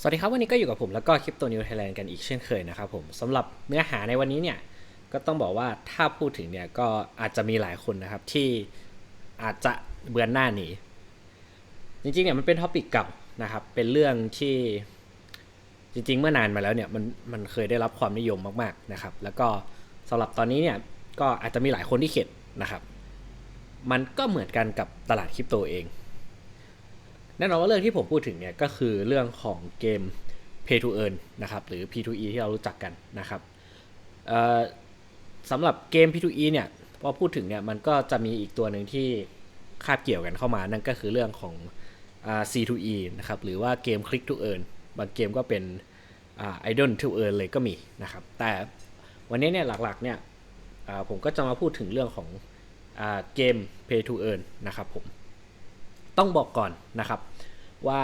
สวัสดีครับวันนี้ก็อยู่กับผมแล้วก็คลิปตัวนิวไทยแลนด์กันอีกเช่นเคยนะครับผมสำหรับเนื้อหาในวันนี้เนี่ยก็ต้องบอกว่าถ้าพูดถึงเนี่ยก็อาจจะมีหลายคนนะครับที่อาจจะเบือนหน้าหนีจริงๆเนี่ยมันเป็นท็อปิกเก่านะครับเป็นเรื่องที่จริง ๆ เมื่อนานมาแล้วเนี่ยมันมันเคยได้รับความนิยมมากๆนะครับ แล้วก็สำหรับตอนนี้เนี่ยก็อาจจะมีหลายคนที่เข็ดนะครับ มันก็เหมือนกันกับตลาดคริปโตเอง แน่นอนว่าเรื่องที่ผมพูดถึงเนี่ยก็คือเรื่องของเกม Pay to Earn นะครับหรือ P2E ที่เรารู้จักกันนะครับสำหรับเกม P2E เนี่ยพอพูดถึงเนี่ยมันก็จะมีอีกตัวหนึ่งที่คาบเกี่ยวกันเข้ามานั่นก็คือเรื่องของอ C2E นะครับหรือว่าเกม Click to Earn บางเกมก็เป็น Idol-to-Earn เลยก็มีนะครับแต่วันนี้เนี่ยหลักๆเนี่ยผมก็จะมาพูดถึงเรื่องของอเกม Pay to Earn นะครับผม ต้องบอกก่อนนะครับว่า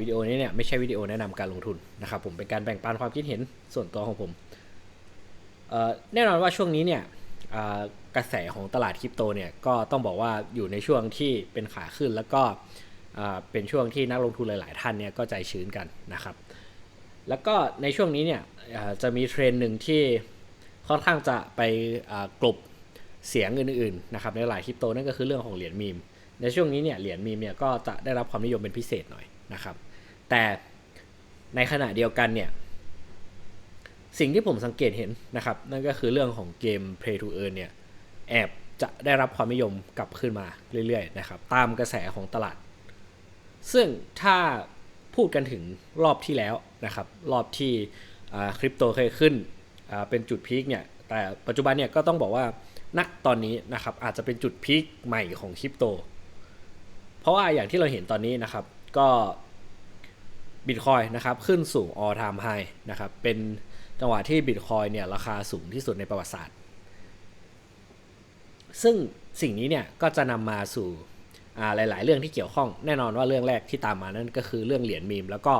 วิดีโอนี้เนี่ยไม่ใช่วิดีโอแนะนำการลงทุนนะครับผมเป็นการแบ่งปันความคิดเห็นส่วนตัวของผมแน่นอนว่าช่วงนี้เนี่ยกระแสของตลาดคริปโตเนี่ยก็ต้องบอกว่าอยู่ในช่วงที่เป็นขาขึ้นแล้วก็เป็นช่วงที่นักลงทุนหลาย ๆ ท่านเนี่ยก็ใจชื้นกันนะครับ แล้วก็ในช่วงนี้เนี่ยจะมีเทรนหนึ่งที่ค่อนข้างจะไปกลบเสียงอื่น ๆ นะครับในหลายคริปโตนั่นก็คือเรื่องของเหรียญมีม ในช่วงนี้เนี่ยเหรียญมีมเนี่ยก็จะได้รับความนิยมเป็นพิเศษหน่อยนะครับ แต่ในขณะเดียวกันเนี่ยสิ่งที่ผมสังเกตเห็นนะครับ นั่นก็คือเรื่องของเกม Play to Earn เนี่ยแอบจะได้รับความนิยมกลับขึ้นมาเรื่อยๆนะครับตามกระแสของตลาด ซึ่งถ้าพูดกันถึงรอบที่แล้วนะครับ รอบที่คริปโตเคยขึ้นเป็นจุดพีคเนี่ยแต่ปัจจุบันเนี่ยก็ต้องบอกว่าณตอนนี้นะครับอาจจะเป็นจุดพีคใหม่ของคริปโต เพราะว่าอย่างที่เราเห็นตอนนี้นะครับ ก็บิตคอยนะครับขึ้นสู่ all time high นะครับ เป็นจังหวะที่บิตคอยเนี่ยราคาสูงที่สุดในประวัติศาสตร์ ซึ่งสิ่งนี้เนี่ยก็จะนำมาสู่อ่าหลาย ๆ เรื่องที่เกี่ยวข้องแน่นอนว่าเรื่องแรกที่ตามมานั่นก็คือเรื่องเหรียญมีม แล้วก็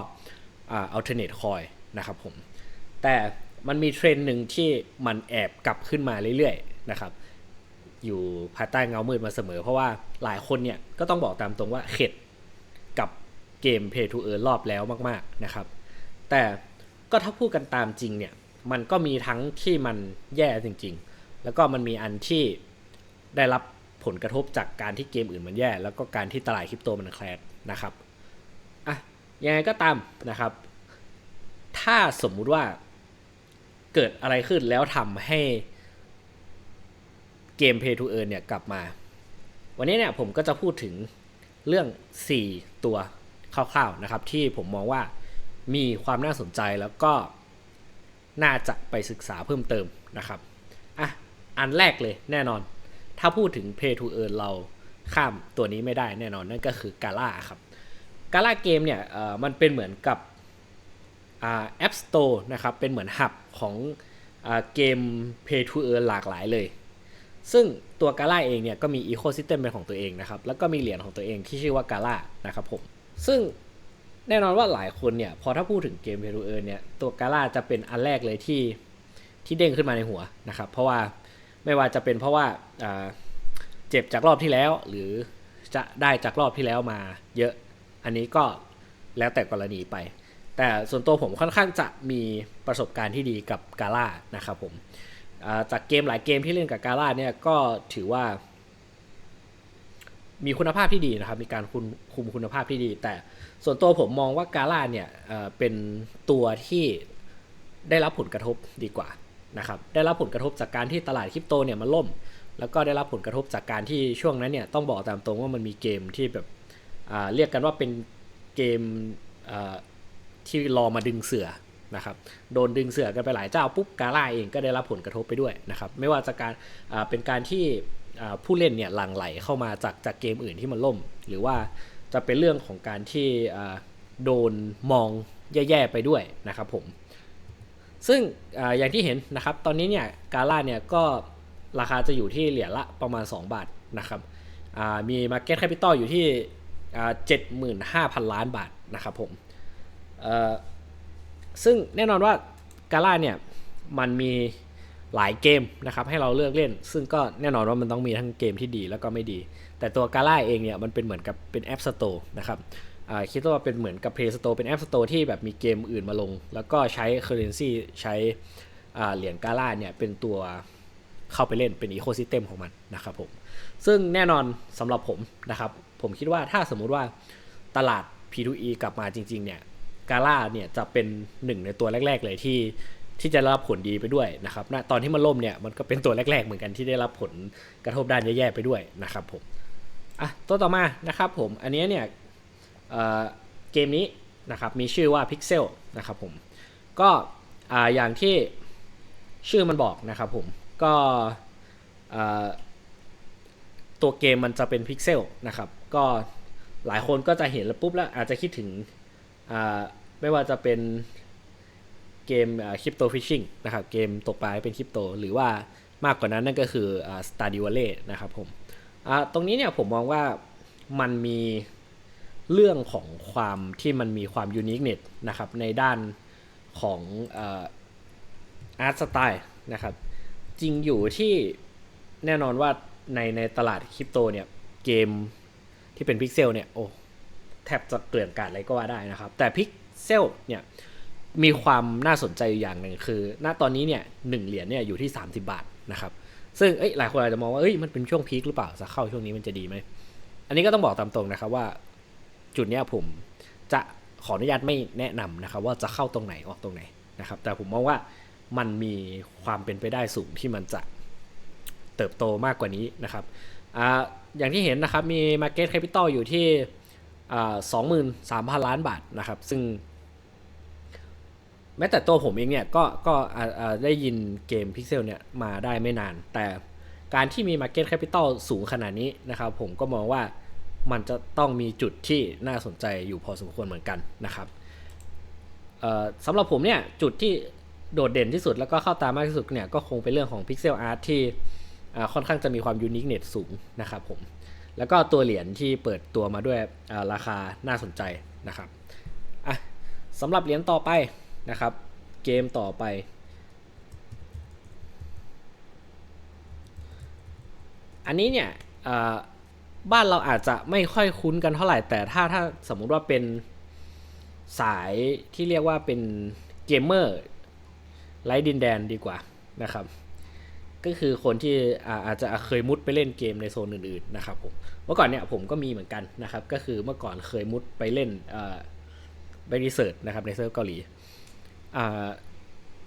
อ่า alternate coin นะครับผม แต่มันมีเทรนด์หนึ่งที่มันแอบกลับขึ้นมาเรื่อย ๆ นะครับ อยู่ภายใต้เงามืดมาเสมอ เพราะว่าหลายคนเนี่ยก็ต้องบอกตามตรงว่าเข็ดกับเกม Pay to Earn รอบแล้วมาก ๆนะครับ แต่ก็ถ้าพูดกันตามจริงเนี่ยมันก็มีทั้งที่มันแย่จริง ๆ แล้วก็มันมีอันที่ได้รับผลกระทบจากการที่เกมอื่นมันแย่ แล้วก็การที่ตลาดคริปโตมันแคลดนะครับอะยังไงก็ตามนะครับ ถ้าสมมุติว่าเกิดอะไรขึ้นแล้วทำให้ เกม Pay to Earn เนี่ยกลับมา วันนี้เนี่ยผมก็จะพูดถึงเรื่อง 4 ตัวคร่าวๆนะครับ ที่ผมมองว่ามีความน่าสนใจแล้วก็น่าจะไปศึกษาเพิ่มเติมนะครับอะอันแรกเลยแน่นอน ถ้าพูดถึง Pay to Earn เราข้ามตัวนี้ไม่ได้แน่นอนนั่นก็คือกาล่าครับกาล่าเกมเนี่ยมันเป็นเหมือนกับแอ่า App Store นะครับเป็นเหมือนหับของอเกม Pay to Earn หลากหลายเลย ซึ่งตัวกาล่าเองเนี่ยก็มีอีโคซิสเต็มเป็นของตัวเองนะครับ แล้วก็มีเหรียญของตัวเองที่ชื่อว่ากาล่านะครับผม ซึ่งแน่นอนว่าหลายคนเนี่ย พอถ้าพูดถึงเกมเพลูเออร์เนี่ย ตัวกาล่าจะเป็นอันแรกเลยที่ที่เด้งขึ้นมาในหัวนะครับ เพราะว่าไม่ว่าจะเป็นเพราะว่าเจ็บจากรอบที่แล้ว หรือจะได้จากรอบที่แล้วมาเยอะ อันนี้ก็แล้วแต่กรณีไป แต่ส่วนตัวผมค่อนข้างจะมีประสบการณ์ที่ดีกับกาล่านะครับผม จากเกมหลายเกมที่เล่นกับกาล่าเนี่ยก็ถือว่า มีคุณภาพที่ดีนะครับ มีการคุมคุมคุณภาพที่ดี แต่ส่วนตัวผมมองว่ากาล่าเนี่ยเป็นตัวที่ได้รับผลกระทบดีกว่านะครับ ได้รับผลกระทบจากการที่ตลาดคริปโตเนี่ยมันล่ม แล้วก็ได้รับผลกระทบจากการที่ช่วงนั้นเนี่ยต้องบอกตามตรงว่ามันมีเกมที่แบบเรียกกันว่าเป็นเกมที่รอมาดึงเสือ นะครับโดนดึงเสือกันไปหลายเจ้าปุ๊บกาล่าเองก็ได้รับผลกระทบไปด้วยนะครับไม่ว่าจะการเป็นการที่ผู้เล่นเนี่ยหลั่งไหลเข้ามาจากจากเกมอื่นที่มันล่ม หรือว่าจะเป็นเรื่องของการที่โดนมองแย่ๆไปด้วยนะครับผมซึ่งออย่างที่เห็นนะครับตอนนี้เนี่ยกาล่าเนี่ยก็ราคาจะอยู่ที่เหรียญละประมาณ 2 บาทนะครับมี Market Capital อยู่ที่เจ็ดหมื่นห้าพันล้านบาทนะครับผมเซึ่งแน่นอนว่ากาล่าเนี่ยมันมีหลายเกมนะครับให้เราเลือกเล่น ซึ่งก็แน่นอนว่ามันต้องมีทั้งเกมที่ดีแล้วก็ไม่ดี แต่ตัวกาล่าเองเนี่ยมันเป็นเหมือนกับเป็นแอปสโตร์นะครับคิดว่าเป็นเหมือนกับ Play Store เป็น App Store ที่แบบมีเกมอื่นมาลง แล้วก็ใช้ Currency ใช้เหรียญกาล่าเนี่ยเป็นตัวเข้าไปเล่นเป็นอีโค y ิสเต็มของมันนะครับผม ซึ่งแน่นอนสำหรับผมนะครับ ผมคิดว่าถ้าสมมุติว่าตลาด P2E กลับมาจริง ๆ เนี่ย กาล่าเนี่ยจะเป็นหนึ่งในตัวแรก ๆ เลยที่ที่จะรับผลดีไปด้วยนะครับตอนที่มันล่มเนี่ยมันก็เป็นตัวแรก ๆ เหมือนกันที่ได้รับผลกระทบด้านแย่ๆไปด้วยนะครับผมอะตัวต่อมานะครับผมอันนี้เนี่ยเเกมนี้นะครับมีชื่อว่า Pixel นะครับผมก็อ่าอย่างที่ชื่อมันบอกนะครับผมก็ตัวเกมมันจะเป็นพิกเซลนะครับก็หลายคนก็จะเห็นแล้วปุ๊บแล้วอาจจะคิดถึง ไม่ว่าจะเป็นเกมคริปโตฟิชชิงนะครับเกมตกปลาเป็นคริปโต หรือว่ามากกว่านั้นนั่นก็คือสตาร์ดิวเล่นะครับผมตรงนี้เนี่ยผมมองว่ามันมีเรื่องของความที่มันมีความยูนิคเน็ตนะครับในด้านของอาร์ตสไตล์นะครับจริงอยู่ที่แน่นอนว่าในในตลาดคริปโตเนี่ยเกมที่เป็นพิกเซลเนี่ยโอ้ แทบจะเกลื่อนกาดอะไรก็ว่าได้นะครับ แต่พิกเซลเนี่ยมีความน่าสนใจอยู่อย่างหนึ่งคือ ณตอนนี้เนี่ยหนึ่งเหรียญเนี่ยอยู่ที่ 30 บาทนะครับ ซึ่งเอ้ยหลายคนอาจจะมองว่าเอ้ยมันเป็นช่วงพีคหรือเปล่าจะเข้าช่วงนี้มันจะดีไหมอันนี้ก็ต้องบอกตามตรงนะครับว่า จุดเนี้ยผมจะขออนุญาตไม่แนะนำนะครับ ว่าจะเข้าตรงไหนออกตรงไหนนะครับ แต่ผมมองว่ามันมีความเป็นไปได้สูงที่มันจะเติบโตมากกว่านี้นะครับอาอย่างที่เห็นนะครับมี Market Capital อยู่ที่ สองหมื่นสามพันล้านบาทนะครับ ซึ่ง แม้แต่ตัวผมเองเนี่ยก็ก็ได้ยินเกม Pixel เนี่ยมาได้ไม่นาน แต่การที่มี Market Capital สูงขนาดนี้นะครับ ผมก็มองว่ามันจะต้องมีจุดที่น่าสนใจอยู่พอสมควรเหมือนกันนะครับสำหรับผมเนี่ยจุดที่โดดเด่นที่สุดแล้วก็เข้าตามากที่สุดเนี่ยก็คงเป็นเรื่องของ Pixel Art ที่ค่อนข้างจะมีความยูนิคเน็ตสูงนะครับผม แล้วก็ตัวเหรียญที่เปิดตัวมาด้วยราคาน่าสนใจนะครับอะสำหรับเหรียญต่อไปนะครับ เกมต่อไป อันนี้เนี่ยบ้านเราอาจจะไม่ค่อยคุ้นกันเท่าไหร่ แต่ถ้าถ้าสมมุติว่าเป็นสายที่เรียกว่าเป็นเกมเมอร์ไร้ดินแดนดีกว่านะครับ ก็คือคนที่อาจจะเคยมุดไปเล่นเกมในโซนอื่นๆนะครับผมเมื่อก่อนเนี่ยผมก็มีเหมือนกันนะครับ ก็คือเมื่อก่อนเคยมุดไปเล่นไปรีเสิร์ชนะครับในเซิร์ฟเกาหลี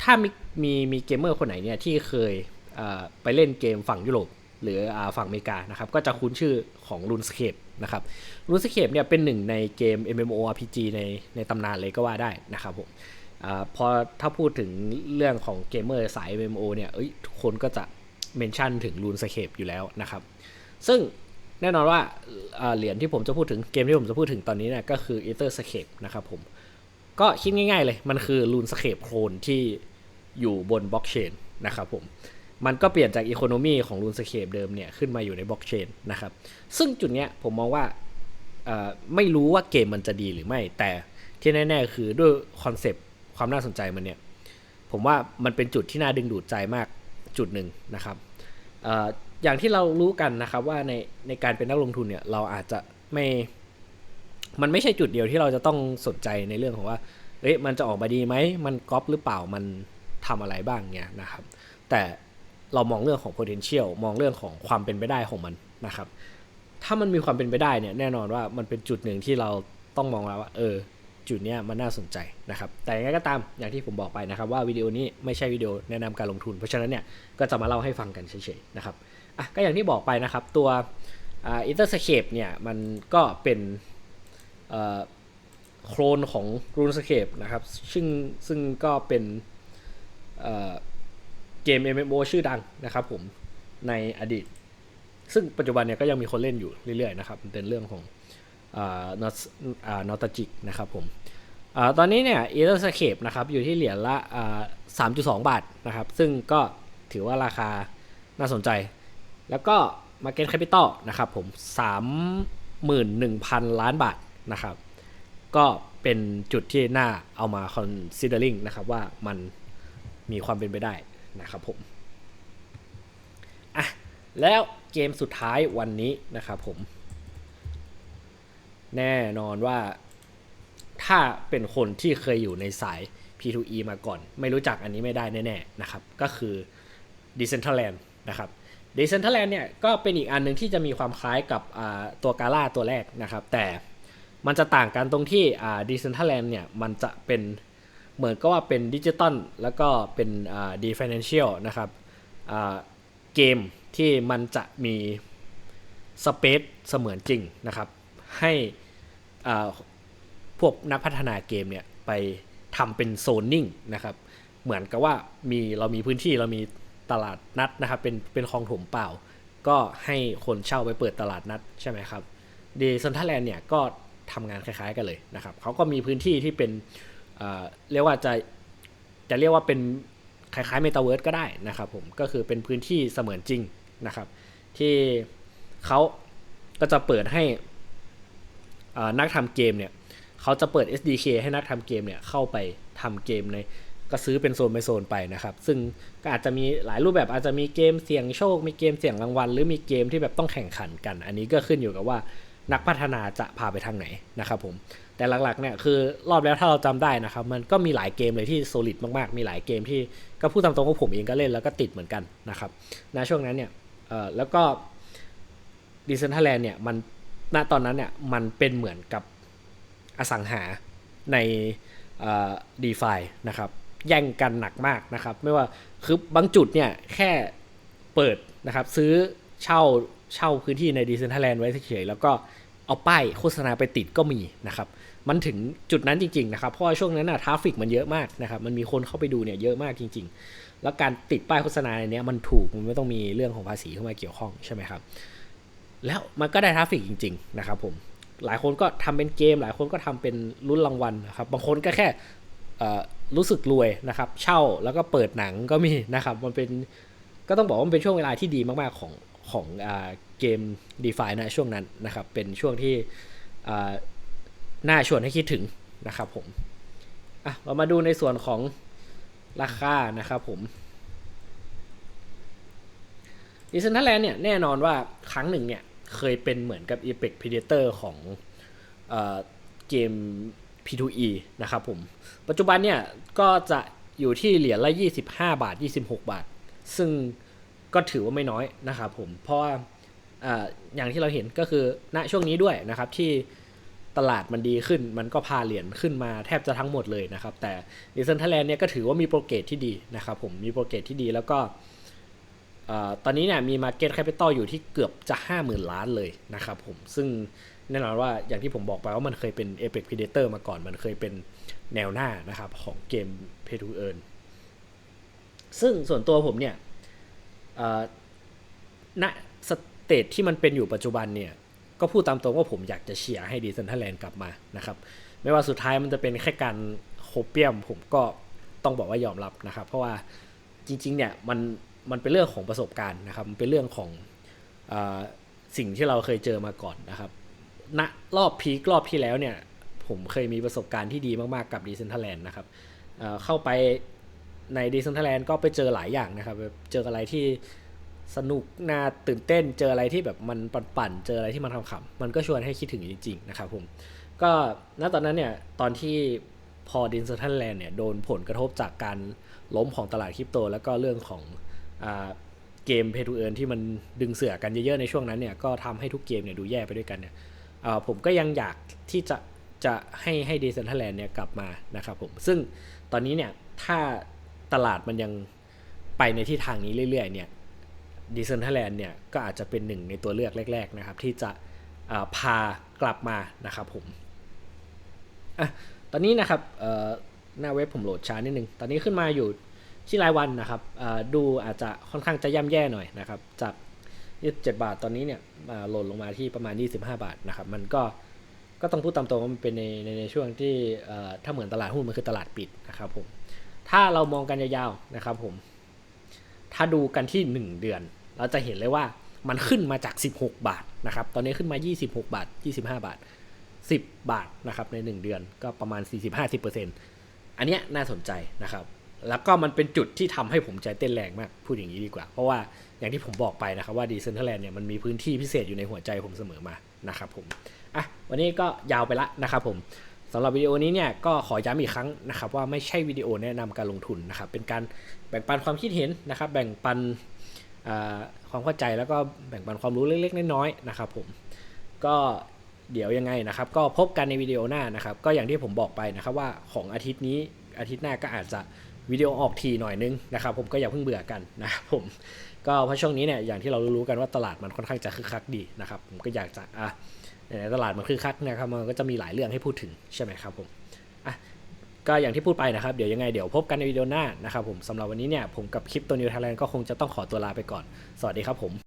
ถ้ามีมีมีเกมเมอร์คนไหนเนี่ยที่เคยไปเล่นเกมฝั่งยุโรปหรือฝั่งอเมริกานะครับก็จะคุ้นชื่อของ RuneScape นะครับ RuneScape เนี่ยเป็นหนึ่งในเกม MMORPG ในในตำนานเลยก็ว่าได้นะครับผม อพอถ้าพูดถึงเรื่องของเกมเมอร์สาย MMO เนี่ยคนก็จะเมนชั่นถึง RuneScape อยู่แล้วนะครับ ซึ่งแน่นอนว่าเหรียญที่ผมจะพูดถึงเกมที่ผมจะพูดถึงตอนนี้เนี่ยก็คือ Etherscape นะครับผม ก็คิดง่ายๆเลย มันคือ RuneScape โคลนที่อยู่บนบล็อกเชนนะครับผม มันก็เปลี่ยนจากอีโคโนมีของ RuneScape เดิมเนี่ยขึ้นมาอยู่ในบล็อกเชนนะครับ ซึ่งจุดเนี้ยผมมองว่าไม่รู้ว่าเกมมันจะดีหรือไม่ แต่ที่แน่ๆ คือด้วยคอนเซปต์ ความน่าสนใจมันเนี่ยผมว่ามันเป็นจุดที่น่าดึงดูดใจมากจุดหนึ่งนะครับออย่างที่เรารู้กันนะครับว่าในในการเป็นนักลงทุนเนี่ยเราอาจจะไม่ มันไม่ใช่จุดเดียวที่เราจะต้องสนใจในเรื่องของว่าเอ๊ะมันจะออกมาดีไหมมันก๊อปหรือเปล่ามันทำอะไรบ้างเนี่ยนะครับ แต่เรามองเรื่องของ potential มองเรื่องของความเป็นไปได้ของมันนะครับ ถ้ามันมีความเป็นไปได้เนี่ยแน่นอนว่ามันเป็นจุดหนึ่งที่เราต้องมองแล้วว่า เออ จุดนี้มันน่าสนใจนะครับ แต่ยังไงก็ตามอย่างที่ผมบอกไปนะครับ ว่าวิดีโอนี้ไม่ใช่วิดีโอแนะนำการลงทุน เพราะฉะนั้นเนี่ยก็จะมาเล่าให้ฟังกันเฉยๆนะครับอะก็อย่างที่บอกไปนะครับตัวอินเตอร์สเคปเนี่ยมันก็เป็นโคลนของ RuneScape นะครับซึ่งซึ่งก็เป็นเกม MMO ชื่อดังนะครับผมในอดีต ซึ่งปัจจุบันเนี่ยก็ยังมีคนเล่นอยู่เรื่อยๆนะครับเป็นเรื่องของ นอตจิกนะครับผมอตอนนี้เนี่ยอีเทอร์สเคปนะครับอยู่ที่เหรียญละสามจุดสองบาทนะครับ ซึ่งก็ถือว่าราคาน่าสนใจ แล้วก็ Market Capital นะครับผมสามหมื่นหนึ่งพันล้านบาทนะครับ ก็เป็นจุดที่น่าเอามา considering นะครับว่ามันมีความเป็นไปได้นะครับผมอะแล้วเกมสุดท้ายวันนี้นะครับผม แน่นอนว่าถ้าเป็นคนที่เคยอยู่ในสาย P2E มาก่อน ไม่รู้จักอันนี้ไม่ได้แน่ๆนะครับ ก็คือ Decentraland นะครับ Decentraland เนี่ยก็เป็นอีกอันหนึ่งที่จะมีความคล้ายกับตัวกาล่าตัวแรกนะครับ แต่มันจะต่างกันตรงที่ Decentraland เนี่ยมันจะเป็นเหมือนก็ว่าเป็นดิจิตอลแล้วก็เป็นดีฟินแลนเชียลนะครับเกมที่มันจะมีสเปซเสมือนจริงนะครับ ให้พวกนักพัฒนาเกมเนี่ยไปทำเป็นโซนนิ่งนะครับ เหมือนกับว่ามีเรามีพื้นที่เรามีตลาดนัดนะครับ เป็นเป็นคลองถมเปล่า ก็ให้คนเช่าไปเปิดตลาดนัดใช่ไหมครับดีซันทัลแลนด์เนี่ยก็ทำงานคล้ายๆกันเลยนะครับเขาก็มีพื้นที่ที่เป็นเรียกว่าจะจะเรียกว่าเป็นคล้ายๆเมตาเวิร์สก็ได้นะครับผมก็คือเป็นพื้นที่เสมือนจริงนะครับ ที่เขาก็จะเปิดให้ นักทำเกมเนี่ยเขาจะเปิด SDK ให้นักทำเกมเนี่ยเข้าไปทำเกมในก็ซื้อเป็นโซนไปโซนไปนะครับ ซึ่งก็อาจจะมีหลายรูปแบบอาจจะมีเกมเสี่ยงโชค มีเกมเสี่ยงรางวัล หรือมีเกมที่แบบต้องแข่งขันกัน อันนี้ก็ขึ้นอยู่กับว่านักพัฒนาจะพาไปทางไหนนะครับผม แต่หลักๆเนี่ยคือรอบแล้วถ้าเราจำได้นะครับ มันก็มีหลายเกมเลยที่โซลิดมากๆ มีหลายเกมที่ก็พูดตามตรงว่าผมเองก็เล่นแล้วก็ติดเหมือนกันนะครับในช่วงนั้นเนี่ยแล้วก็ดิเซนทัลแลนด์เนี่ยมัน ณตอนนั้นเนี่ยมันเป็นเหมือนกับอสังหาในดีฟานะครับแย่งกันหนักมากนะครับ ไม่ว่าคือบางจุดเนี่ยแค่เปิดนะครับซื้อเช่าเช่าพื้นที่ในดิเซนทัลแลนด์ไว้เฉยๆแล้วก็เอาป้ายโฆษณาไปติดก็มีนะครับมันถึงจุดนั้นจริงๆนะครับเพราะว่าช่วงนั้นนะทราฟิกมันเยอะมากนะครับมันมีคนเข้าไปดูเนี่ยเยอะมากจริง ๆ แล้วการติดป้ายโฆษณาในนี้มันถูกมันไม่ต้องมีเรื่องของภาษีเข้ามาเกี่ยวข้องใช่ไหมครับ แล้วมันก็ได้ทราฟิกจริง ๆ นะครับผมหลายคนก็ทำเป็นเกม หลายคนก็ทำเป็นรุ่นรางวัลนะครับบางคนก็แค่รู้สึกรวยนะครับเช่าแล้วก็เปิดหนังก็มีนะครับมันเป็นก็ต้องบอกว่ามันเป็นช่วงเวลาที่ดีมากๆของของเกม d e f านะช่วงนั้นนะครับเป็นช่วงที่น่าชวนให้คิดถึงนะครับผมอะเรามาดูในส่วนของราคานะครับผมดิสนทัลแลนด์เนี่ยแน่นอนว่าครั้งหนึ่งเนี่ย เคยเป็นเหมือนกับ e p e c Predator ของเกม P2E นะครับผม ปัจจุบันเนี่ยก็จะอยู่ที่เหรียญละ 25 บาท 26 บาท ซึ่งก็ถือว่าไม่น้อยนะครับผม เพราะว่าอย่างที่เราเห็นก็คือณช่วงนี้ด้วยนะครับที่ตลาดมันดีขึ้น มันก็พาเหรียญขึ้นมาแทบจะทั้งหมดเลยนะครับ แต่ดิเซนทัลแลนด์เนี่ยก็ถือว่ามีโปรเกรสที่ดีนะครับผม มีโปรเกรสที่ดีแล้วก็ ตอนนี้เนี่ยมี Market Capital อยู่ที่เกือบจะ 50,000 ล้านเลยนะครับผม ซึ่งแน่นอนว่าอย่างที่ผมบอกไปว่ามันเคยเป็น Apex Predator มาก่อน มันเคยเป็นแนวหน้านะครับของเกม Pay to Earn ซึ่งส่วนตัวผมเนี่ยณสเตจที่มันเป็นอยู่ปัจจุบันเนี่ย ก็พูดตามตรงว่าผมอยากจะเชียร์ให้ดีเซนทัลแลนด์กลับมานะครับ ไม่ว่าสุดท้ายมันจะเป็นแค่การโคเปียม ผมก็ต้องบอกว่ายอมรับนะครับ เพราะว่าจริงๆเนี่ยมัน มันเป็นเรื่องของประสบการณ์นะครับมันเป็นเรื่องของอสิ่งที่เราเคยเจอมาก่อนนะครับณรอบพีครอบที่แล้วเนี่ย ผมเคยมีประสบการณ์ที่ดีมากๆกับดีเซนทัลแลนด์นะครับเเข้าไปในดีเซนทัลแลนด์ก็ไปเจอหลายอย่างนะครับ เจออะไรที่สนุกน่าตื่นเต้น เจออะไรที่แบบมันปั่นๆ เจออะไรที่มันขำๆมันก็ชวนให้คิดถึงจริงๆนะครับผมก็ณตอนนั้นเนี่ยตอนที่พอดินเซอร์ทันแลนด์เนี่ยโดนผลกระทบจากการล้มของตลาดคริปโต แล้วก็เรื่องของ เกมเพทูเอิร์นที่มันดึงเสือกันเยอะๆในช่วงนั้นเนี่ยก็ทำให้ทุกเกมเนี่ยดูแย่ไปด้วยกันเนี่ยผมก็ยังอยากที่จะจะให้ให้ดิเซนทัลแลนด์เนี่ยกลับมานะครับผม ซึ่งตอนนี้เนี่ยถ้าตลาดมันยังไปในที่ทางนี้เรื่อยๆเนี่ยดิเซนทัลแลนด์เนี่ยก็อาจจะเป็นหนึ่งในตัวเลือกแรก ๆนะครับ ที่จะพากลับมานะครับผมอะตอนนี้นะครับหน้าเว็บผมโหลดช้านิดนึง ตอนนี้ขึ้นมาอยู่ ที่รายวันนะครับดูอาจจะค่อนข้างจะย่ำแย่หน่อยนะครับ จาก 27 บาทตอนนี้เนี่ยโหล่นลงมาที่ประมาณ 25 บาทนะครับ มันก็ก็ต้องพูดตามตรงว่ามันเป็นในในในช่วงที่ถ้าเหมือนตลาดหุ้นมันคือตลาดปิดนะครับผมถ้าเรามองกันยาวๆนะครับผมถ้าดูกันที่ 1 เดือน เราจะเห็นเลยว่ามันขึ้นมาจาก 16 บาทนะครับ ตอนนี้ขึ้นมา 26 บาท 25 บาท 10 บาทนะครับใน 1 เดือนก็ประมาณ 40-50%อันนี้น่าสนใจนะครับ แล้วก็มันเป็นจุดที่ทำให้ผมใจเต้นแรงมาก พูดอย่างนี้ดีกว่า เพราะว่าอย่างที่ผมบอกไปนะครับว่าดีเซนเทอร์แลนด์เนี่ยมันมีพื้นที่พิเศษอยู่ในหัวใจผมเสมอมานะครับผมอะวันนี้ก็ยาวไปละนะครับผมสำหรับวิดีโอนี้เนี่ยก็ขอย้ำอีกครั้งนะครับว่าไม่ใช่วิดีโอแนะนำการลงทุนนะครับเป็นการแบ่งปันความคิดเห็นนะครับแบ่งปันความเข้าใจแล้วก็แบ่งปันความรู้เล็กๆน้อยๆนะครับผมก็เดี๋ยวยังไงนะครับก็พบกันในวิดีโอหน้านะครับก็อย่างที่ผมบอกไปนะครับว่าของอาทิตย์นี้อาทิตย์หน้าก็อาจจะ วิดีโอออกทีหน่อยนึงนะครับผมก็อย่าเพิ่งเบื่อกันนะครับผมก็เพราะช่วงนี้เนี่ยอย่างที่เรารู้กันว่าตลาดมันค่อนข้างจะคึกคักดีนะครับผมก็อยากจะอะในตลาดมันคึกคักนะครับมันก็จะมีหลายเรื่องให้พูดถึงใช่ไหมครับผมอะก็อย่างที่พูดไปนะครับเดี๋ยวยังไงเดี๋ยวพบกันในวิดีโอหน้านะครับผมสำหรับวันนี้เนี่ยผมกับคลิปตัวนิวไทยแลนด์ก็คงจะต้องขอตัวลาไปก่อน สวัสดีครับผม